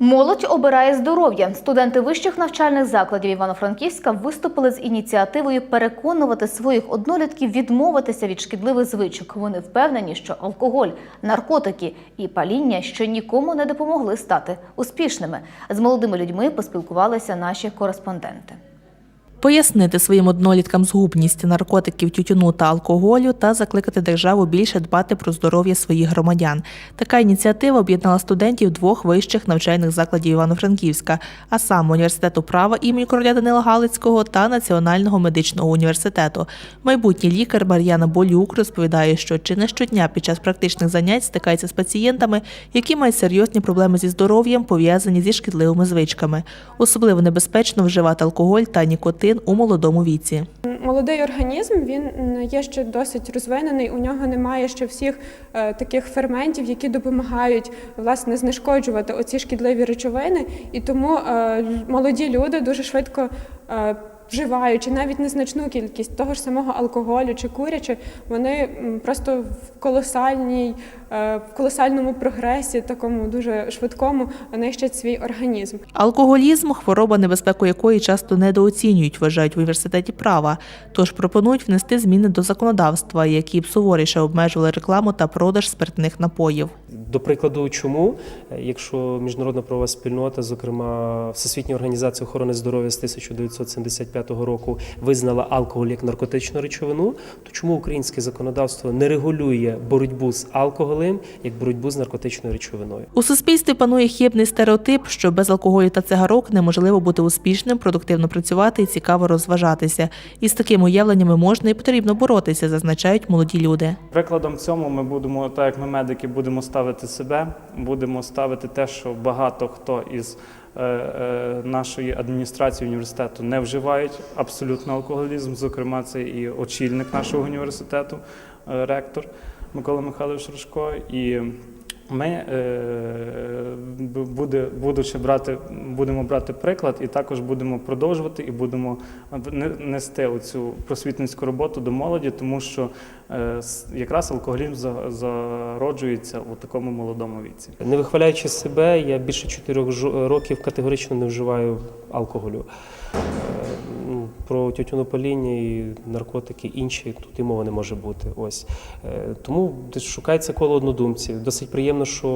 Молодь обирає здоров'я. Студенти вищих навчальних закладів Івано-Франківська виступили з ініціативою переконувати своїх однолітків відмовитися від шкідливих звичок. Вони впевнені, що алкоголь, наркотики і паління ще нікому не допомогли стати успішними. З молодими людьми поспілкувалися наші кореспонденти. Пояснити своїм одноліткам згубність наркотиків, тютюну та алкоголю та закликати державу більше дбати про здоров'я своїх громадян. Така ініціатива об'єднала студентів двох вищих навчальних закладів Івано-Франківська, а саме університету права імені короля Данила Галицького та Національного медичного університету. Майбутній лікар Мар'яна Болюк розповідає, що чи не щодня під час практичних занять стикається з пацієнтами, які мають серйозні проблеми зі здоров'ям, пов'язані зі шкідливими звичками. Особливо небезпечно вживати алкоголь та нікотин у молодому віці. Молодий організм він є ще досить розвинений. У нього немає ще всіх е, таких ферментів, які допомагають власне знешкоджувати оці шкідливі речовини. І тому е, молоді люди дуже швидко. Е, Вживаючи навіть незначну кількість того ж самого алкоголю чи курячи, вони просто колосальній, е, в колосальному прогресі, такому дуже швидкому, нищать свій організм. Алкоголізм хвороба, небезпеку якої часто недооцінюють, вважають в університеті права. Тож пропонують внести зміни до законодавства, які б суворіше обмежували рекламу та продаж спиртних напоїв. До прикладу, чому, якщо міжнародна правова спільнота, зокрема Всесвітня організація охорони здоров'я з 1975 року, визнала алкоголь як наркотичну речовину, то чому українське законодавство не регулює боротьбу з алкоголем як боротьбу з наркотичною речовиною? У суспільстві панує хибний стереотип, що без алкоголю та цигарок неможливо бути успішним, продуктивно працювати і цікаво розважатися. І з такими уявленнями можна і потрібно боротися, зазначають молоді люди. Прикладом цьому ми будемо, так як ми медики, будемо ставити себе, будемо ставити те, що багато хто із е, е, нашої адміністрації університету не вживають абсолютно алкоголізм. Зокрема, це і очільник нашого університету, е, ректор Микола Михайлович Рожко. І ми, е, буде, будучи брати, будемо брати приклад, і також будемо продовжувати і будемо не- нести оцю просвітницьку роботу до молоді, тому що е, якраз алкоголізм за- зароджується у такому молодому віці. Не вихваляючи себе, я більше чотирьох років категорично не вживаю алкоголю. Про тютюнопаління і наркотики інші тут і мови не може бути. Ось Е, тому шукається коло однодумців. Досить приємно, що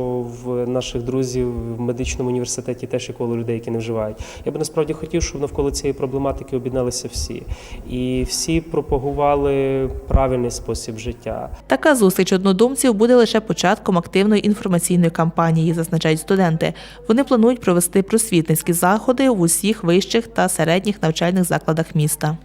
в наших друзів в медичному університеті теж є коло людей, які не вживають. Я би насправді хотів, щоб навколо цієї проблематики об'єдналися всі, і всі пропагували правильний спосіб життя. Така зустріч однодумців буде лише початком активної інформаційної кампанії, зазначають студенти. Вони планують провести просвітницькі заходи в усіх вищих та середніх навчальних закладах міста.